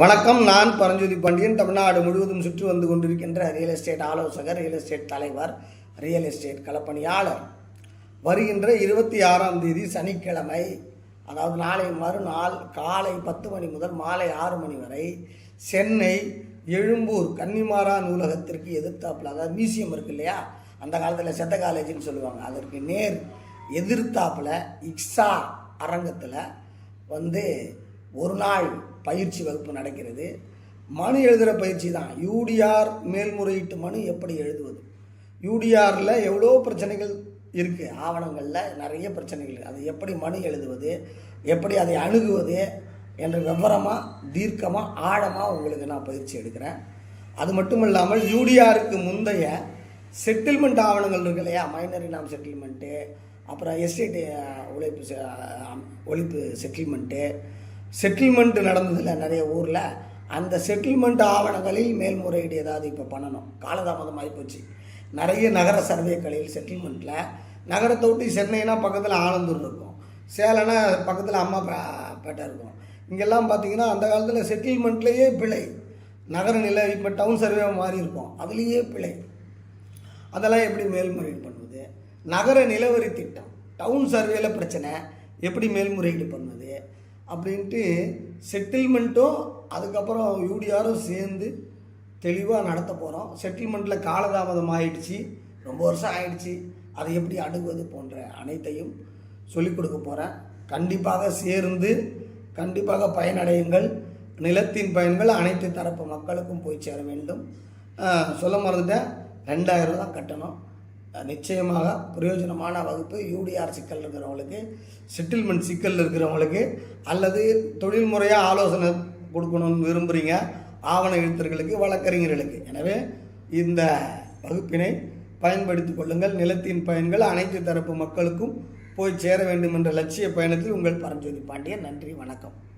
வணக்கம் நான் பரஞ்சோதி பாண்டியன். தமிழ்நாடு முழுவதும் சுற்றி வந்து கொண்டிருக்கின்ற ரியல் எஸ்டேட் ஆலோசகர் ரியல் எஸ்டேட் தலைவர் ரியல் எஸ்டேட் களப்பணியாளர். வருகின்ற இருபத்தி ஆறாம் தேதி சனிக்கிழமை அதாவது நாளை மறுநாள் காலை பத்து மணி முதல் மாலை ஆறு மணி வரை சென்னை எழும்பூர் கன்னிமாரா நூலகத்திற்கு எதிர்த்தாப்புல அதாவது மியூசியம் இருக்கு இல்லையா? அந்த காலத்தில் செத்த காலேஜ்னு சொல்லுவாங்க. அதற்கு நேர் எதிர்த்தாப்பில் இக்ஸா அரங்கத்தில் வந்து ஒரு நாள் பயிற்சி வகுப்பு நடக்கிறது. மனு எழுதுகிற பயிற்சி தான். யூடிஆர் மேல்முறையீட்டு மனு எப்படி எழுதுவது? யூடிஆரில் எவ்வளோ பிரச்சனைகள் இருக்குது ஆவணங்களில் நிறைய பிரச்சனைகள் இருக்குது அது எப்படி மனு எழுதுவது? எப்படி அதை அணுகுவது? என்று விவரமாக தீர்க்கமாக ஆழமாக உங்களுக்கு நான் பயிற்சி எடுக்கிறேன். அது மட்டும் இல்லாமல் யூடிஆருக்கு முந்தைய செட்டில்மெண்ட் ஆவணங்கள் இருக்கு இல்லையா? மைனர் இனாம் செட்டில்மெண்ட்டு அப்புறம் எஸ்டேட் உழைப்பு ஒழிப்பு செட்டில்மெண்ட்டு செட்டில்மெண்ட் நடந்ததில்ல நிறைய ஊரில் அந்த செட்டில்மெண்ட் ஆவணங்களில் மேல்முறையீடு ஏதாவது இப்போ பண்ணணும். காலதாமதம் ஆகிப்போச்சு நிறைய நகர சர்வேக்களில் செட்டில்மெண்ட்டில் நகரத்தை விட்டு சென்னைனா பக்கத்தில் ஆனந்தூர் இருக்கும். சேலனா பக்கத்தில் அம்மா பேட்டை இருக்கும். இங்கெல்லாம் பார்த்தீங்கன்னா அந்த காலத்தில் செட்டில்மெண்ட்லேயே பிழை. நகர நிலை இப்போ டவுன் சர்வே மாறி இருக்கும். அதுலேயே பிழை. அதெல்லாம் எப்படி மேல்முறையீடு பண்ணுவது? நகர நிலவரி திட்டம். டவுன் சர்வேல பிரச்சனை. எப்படி மேல்முறையீடு பண்ணுவது? அப்படின்ட்டு செட்டில்மெண்ட்டும் அதுக்கப்புறம் யூடிஆரும் சேர்ந்து தெளிவாக நடத்த போகிறோம் செட்டில்மெண்ட்டில் காலதாமதம் ஆயிடுச்சு. ரொம்ப வருஷம் ஆயிடுச்சு. அதை எப்படி அணுகுவது போன்ற அனைத்தையும் சொல்லிக் கொடுக்க போகிறேன் கண்டிப்பாக சேர்ந்து கண்டிப்பாக பயனடையுங்கள். நிலத்தின் பயன்கள் அனைத்து தரப்பு மக்களுக்கும் போய் சேர வேண்டும். சொல்ல மறந்துட்டேன். ரெண்டாயிரம் ரூபா தான் கட்டணும். நிச்சயமாக பிரயோஜனமான வகுப்பு யூடிஆர் சிக்கல் இருக்கிறவங்களுக்கு செட்டில்மெண்ட் சிக்கல் இருக்கிறவங்களுக்கு அல்லது தொழில் முறையாக ஆலோசனை கொடுக்கணும்னு விரும்புகிறீங்க ஆவண எழுத்தர்களுக்கு வழக்கறிஞர்களுக்கு. எனவே இந்த வகுப்பினை பயன்படுத்திக் கொள்ளுங்கள். நிலத்தின் பயன்கள் அனைத்து தரப்பு மக்களுக்கும் போய் சேர வேண்டும் என்ற லட்சிய பயணத்தில் உங்கள் பரஞ்சோதி பாண்டியன். நன்றி வணக்கம்.